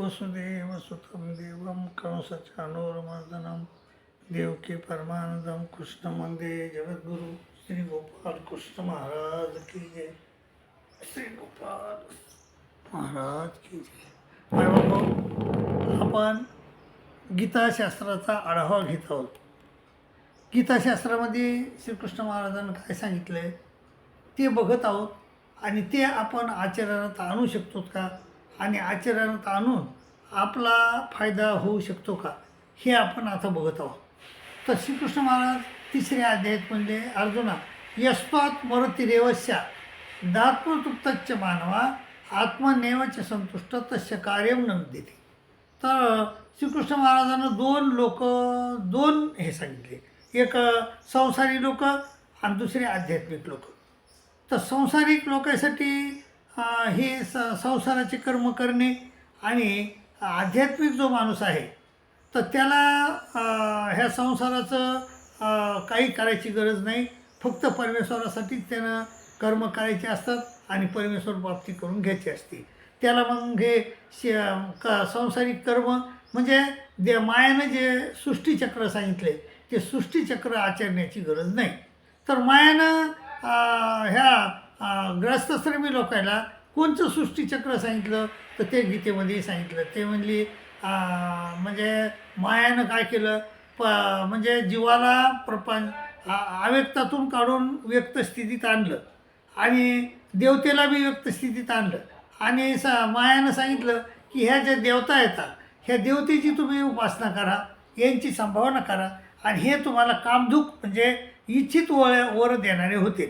वसुदेवसुतं देवं कंसचानूरमर्दनं देवकी परमानंदम कृष्ण मंदिर जगद्गुरु श्री गोपाल कृष्ण महाराज की जय। श्री गोपाल महाराज की जय। बाबा, आपण गीताशास्त्राचा आढावा घेत आहोत. गीताशास्त्रामध्ये श्रीकृष्ण महाराजांनी काय सांगितलं आहे ते बघत आहोत आणि ते आपण आचरणात आणू शकतो का? आणि आचरणात आणून आपला फायदा होऊ शकतो का? हे आपण आता बघत आहोत. तर श्रीकृष्ण महाराज तिसऱ्या अध्यायात म्हणजे अर्जुना यस्त्वात मरुती रेवस्या दात्मतृप्तच्च मानवा आत्मनेवच संतुष्ट तस्य कार्य न देते तर श्रीकृष्ण महाराजांना दोन लोक दोन हे सांगितले. एक संसारी लोक आणि दुसरे आध्यात्मिक लोक. तर संसारिक लोकांसाठी हे स संसाराचे कर्म करणे आणि आध्यात्मिक जो माणूस आहे तर त्याला ह्या संसाराचं काही करायची गरज नाही. फक्त परमेश्वरासाठीच त्यानं कर्म करायचे असतात आणि परमेश्वर प्राप्ती करून घ्यायची असते. त्याला मग हे श क संसारिक कर्म म्हणजे दे मायानं जे सृष्टीचक्र सांगितले ते सृष्टीचक्र आचरण्याची गरज नाही. तर मायानं ह्या ग्रस्तश्रमी लोकांना कोणचं सृष्टीचक्र सांगितलं? तर ते गीतेमध्ये सांगितलं. ते म्हणली म्हणजे मायानं काय केलं? प म्हणजे जीवाला प्रपंच अव्यक्तातून काढून व्यक्त स्थितीत आणलं. आणि देवतेला बी व्यक्त स्थितीत आणलं. आणि स मायानं सांगितलं की ह्या ज्या देवता येतात ह्या देवतेची तुम्ही उपासना करा यांची संभावना करा आणि हे तुम्हाला कामधूक म्हणजे इच्छित व वर देणारे होते.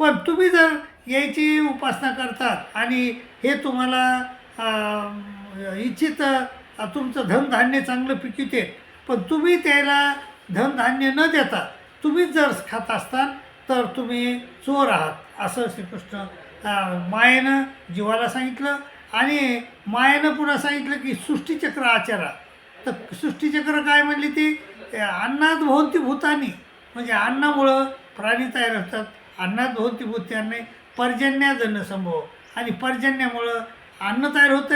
पण तुम्ही जर याची उपासना करतात आणि हे तुम्हाला इच्छित तुमचं धनधान्य चांगलं पिकिते पण तुम्ही त्याला धनधान्य न देता तुम्हीच जर खात असताल तर तुम्ही चोर आहात असं श्रीकृष्ण मायेनं जीवाला सांगितलं आणि मायेनं पुन्हा सांगितलं की सृष्टीचक्र आचारा. तर सृष्टीचक्र काय म्हणली ती? ते अन्नात भोवती भूतानी. म्हणजे अन्नामुळं प्राणी तयार होतात. अन्नात भोवती अन्न पर्जन्याजन्य संभव. आणि पर्जन्यामुळं अन्न तयार होतं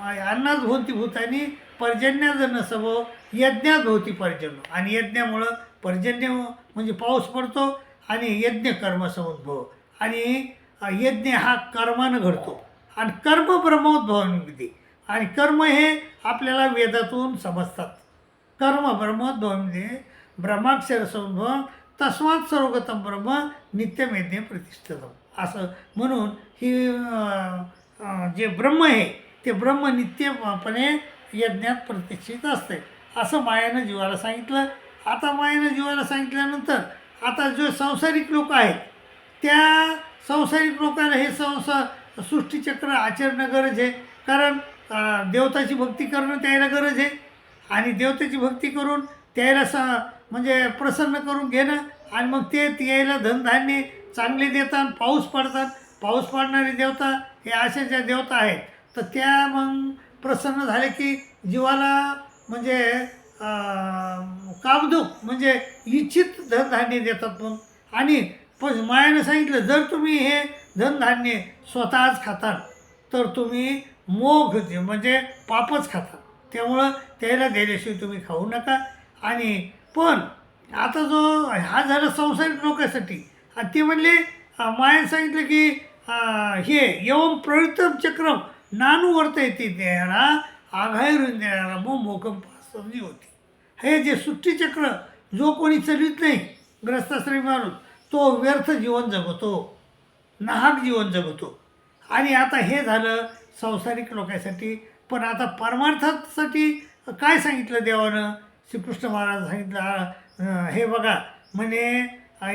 आहे अन्नात भोवती आणि पर्जन्याजन्य संभव यज्ञात होती पर्जन्य आणि यज्ञामुळं पर्जन्य म्हणजे पाऊस पडतो आणि यज्ञ कर्म समुद्भव. आणि यज्ञ हा कर्मानं घडतो. आणि कर्म ब्रह्मोद्भवनिधी. आणि कर्म हे आपल्याला वेदातून समजतात. कर्म ब्रह्मोद्भवमध्ये ब्रह्माक्षर संभव तस्मात सर्वगतम ब्रह्म नित्यमेज्ञ प्रतिष्ठितम असं म्हणून ही जे ब्रह्म आहे ते ब्रह्म नित्यपणे यज्ञात प्रतिष्ठित असते. असं मायानं जीवाला सांगितलं. आता मायानं जीवाला सांगितल्यानंतर आता जो संसारिक लोक आहेत त्या संसारिक लोकांना हे संसार सृष्टीचक्र आचरणं गरज आहे. कारण देवताची भक्ती करणं त्याला गरज आहे. आणि देवतेची भक्ती करून त्याला स म्हणजे प्रसन्न करून घेणं आणि मग ते यायला धनधान्य चांगले देतात पाऊस पडतात. पाऊस पडणारे देवता हे अशा ज्या देवता आहेत तर त्या मग प्रसन्न झाले की जीवाला म्हणजे कामदुख म्हणजे इच्छित धनधान्य देतात मग. आणि पण मायानं सांगितलं जर तुम्ही हे धनधान्य स्वतःच खाताल तर तुम्ही मोघ म्हणजे पापच खाता त्यामुळं त्याला दिल्याशिवाय तुम्ही खाऊ नका. आणि पण आता जो हा झाला संसारिक लोकांसाठी ते म्हणले अं, सांगितलं की हे एवम प्रवृत्तम चक्रम नानुवर्त येते देणारा आघायरून देणारा मग मोकम संधी होती. हे जे सृष्टीचक्र जो कोणी चलित नाही ग्रस्ताश्रमी माणूस तो व्यर्थ जीवन जगतो नाहक जीवन जगतो. आणि आता हे झालं संसारिक लोकांसाठी पण आता परमार्थासाठी काय सांगितलं देवानं? श्रीकृष्ण महाराज सांगितलं हे बघा म्हणे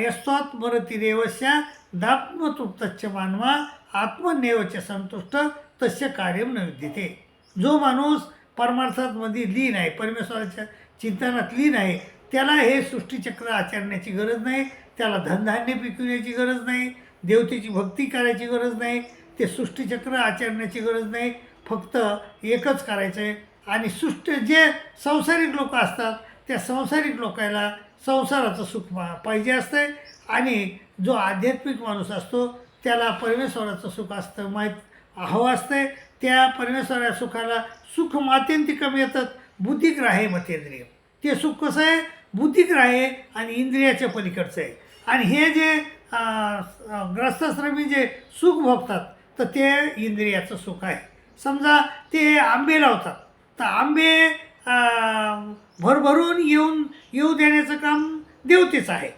यस्त्वात मरती रेवस्या दात्मतृप्तच्च मानवा आत्मनेवच संतुष्ट तस्य कार्यम न विद्यते. जो माणूस परमार्थामध्ये लीन आहे परमेश्वराच्या चिंतनात लीन आहे त्याला हे सृष्टीचक्र आचरण्याची गरज नाही त्याला धनधान्य पिकवण्याची गरज नाही देवतेची भक्ती करायची गरज नाही ते सृष्टीचक्र आचरण्याची गरज नाही फक्त एकच करायचं आहे आणि सुष्ट जे संसारिक लोक असतात त्या संसारिक लोकायला संसाराचं सुख पा- पाहिजे असतं आणि जो आध्यात्मिक माणूस असतो त्याला परमेश्वराचं सुख असतं माहीत हवं असतंय. त्या परमेश्वरा सुखाला सुख मात्यंतिकम येतात बुद्धिग्राह्य मतेंद्रिय. ते सुख कसं आहे? बुद्धिग्राह्य आणि इंद्रियाच्या पलीकडचं आहे. आणि हे जे ग्रस्तश्रमी जे सुख भोगतात तर ते इंद्रियाचं सुख आहे. समजा ते आंबे लावतात. तर आंबे भरभरून येऊन येऊ देण्याचं काम देवतेच आहे.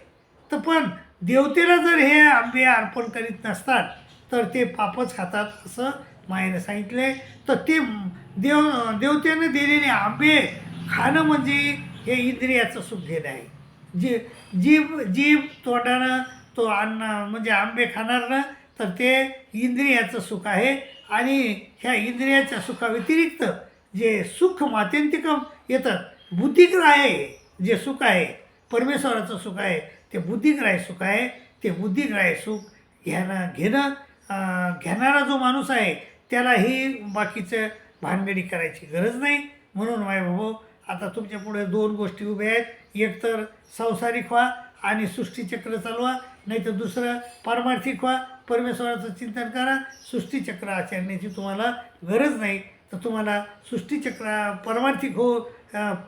तर पण देवतेला जर हे आंबे अर्पण करीत नसतात तर ते पापच खातात असं मायेने आहे तर ते देव देवतेने दिलेले आंबे खाणं म्हणजे हे इंद्रियाचं सुख घेणं आहे. जी जीभ जीभ तोंडानं तो अन्न म्हणजे आंबे खाणार ना तर ते इंद्रियाचं सुख आहे. आणि ह्या इंद्रियाच्या सुखाव्यतिरिक्त जे सुख मात्यंतिकम येतात बुद्धिग्राह्य जे सुख आहे परमेश्वराचं सुख आहे ते बुद्धिग्राह्य सुख आहे ते बुद्धिग्राह्य सुख घेणं घेणं घेणारा जो माणूस आहे त्याला ही बाकीचं भानगडी करायची गरज नाही. म्हणून माय भाऊ आता तुमच्यापुढे दोन गोष्टी उभ्या आहेत. एक तर संसारिक व्हा आणि सृष्टीचक्र चालवा नाही तर दुसरं पारमार्थिक व्हा. परमेश्वराचं चिंतन करा सृष्टीचक्र आचरण्याची तुम्हाला गरज नाही. तर तुम्हाला सृष्टीचक्र परमार्थिक हो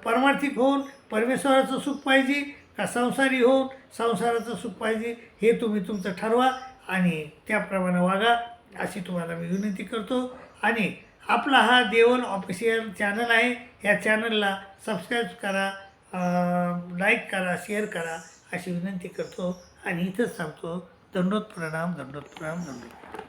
परमार्थिक होऊन परमेश्वराचं सुख पाहिजे का संसारी होऊन संसाराचं सुख पाहिजे हे तुम्ही तुमचं ठरवा आणि त्याप्रमाणे वागा अशी तुम्हाला मी विनंती करतो. आणि आपला हा देवल ऑफिशियल चॅनल आहे. या चॅनलला सबस्क्राईब करा लाईक करा शेअर करा अशी विनंती करतो. आणि इथंच सांगतो दंडोत प्रणाम दंडोत प्रणाम दंडोत